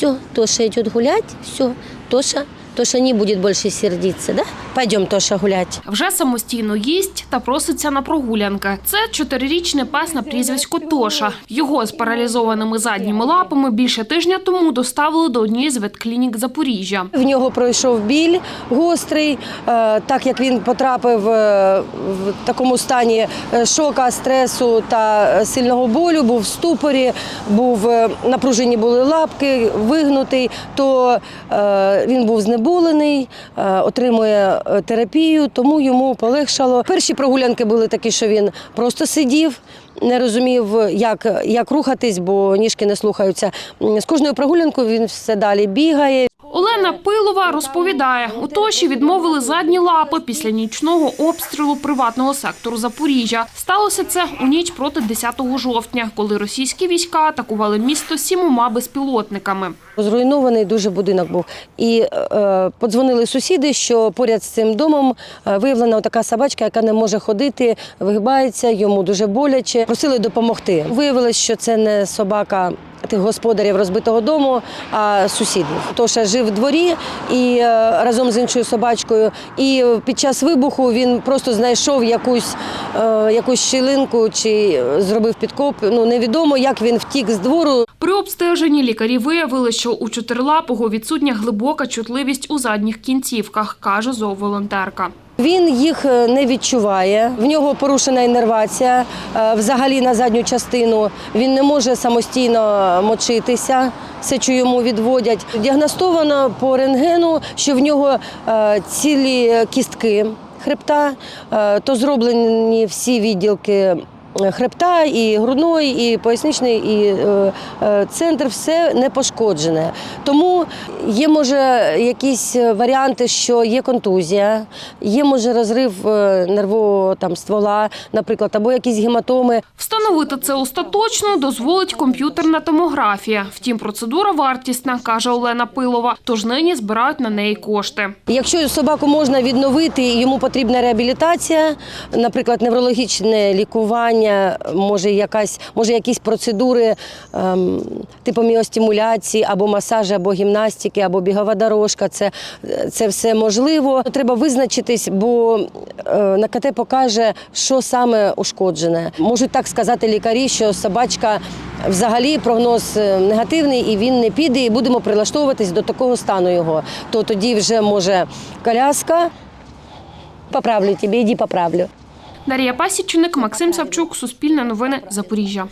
все, Тоша идет гулять, все, Тоша, Тоша не будет больше сердиться, да? Пойдем, Тоша, гулять. Вже самостійно їсть та проситься на прогулянки. Це чотирирічний пес на прізвисько Тоша. Його з паралізованими задніми лапами більше тижня тому доставили до однієї з ветклінік Запоріжжя. В нього пройшов біль гострий, е, так як він потрапив е, в такому стані е, шока, стресу та сильного болю, був в ступорі, був напружені були лапки, вигнутий, то він був знеболений, е, отримує е, терапію, тому йому полегшало. Перші прогулянки були такі, що він просто сидів. Не розумів, як, як рухатись, бо ніжки не слухаються. З кожною прогулянкою він все далі бігає, Олена Пилова розповідає, у Тоші відмовили задні лапи після нічного обстрілу приватного сектору Запоріжжя. Сталося це у ніч проти 10 жовтня, коли російські війська атакували місто сімома безпілотниками. Зруйнований дуже будинок був. І е, подзвонили сусіди, що поряд з цим домом е, виявлена така собачка, яка не може ходити, вигибається, йому дуже боляче. Просили допомогти. Виявилось, що це не собака. Тих господарів розбитого дому, а сусідів. Тоша жив в дворі і е, разом з іншою собачкою. І під час вибуху він просто знайшов якусь, е, якусь щілинку чи зробив підкоп. Ну невідомо, як він втік з двору. При обстеженні лікарі виявили, що у чотирилапого відсутня глибока чутливість у задніх кінцівках, каже зооволонтерка. Він їх е, не відчуває. В нього порушена іннервація е, взагалі на задню частину. Він не може самостійно мочитися. Сечу йому відводять. Діагностовано по рентгену, що в нього е, цілі кістки хребта, то зроблені всі відділки. Хребта, і грудної, і поясничний, і е, е, центр все не пошкоджене. Тому є може якісь варіанти, що є контузія, є може розрив е, нервового там ствола, наприклад, або якісь гематоми. Встановити це остаточно дозволить комп'ютерна томографія. Втім, процедура вартісна, каже Олена Пилова, тож нині збирають на неї кошти. Якщо собаку можна відновити, йому потрібна реабілітація, наприклад, неврологічне лікування, може якась, може якісь процедури ем, типу міостимуляції, або масажі, або гімнастики, або бігова дорожка, це, це все можливо. Треба визначитись, бо е, на КТ покаже, що саме ушкоджене. Можуть так сказати лікарі, що собачка взагалі прогноз е, негативний, і він не піде, і будемо прилаштовуватись до такого стану його. То тоді вже може коляска. Поправлю тебе, іди поправлю. Дар'я Пасічник, Максим Савчук, Суспільне новини, Запоріжжя.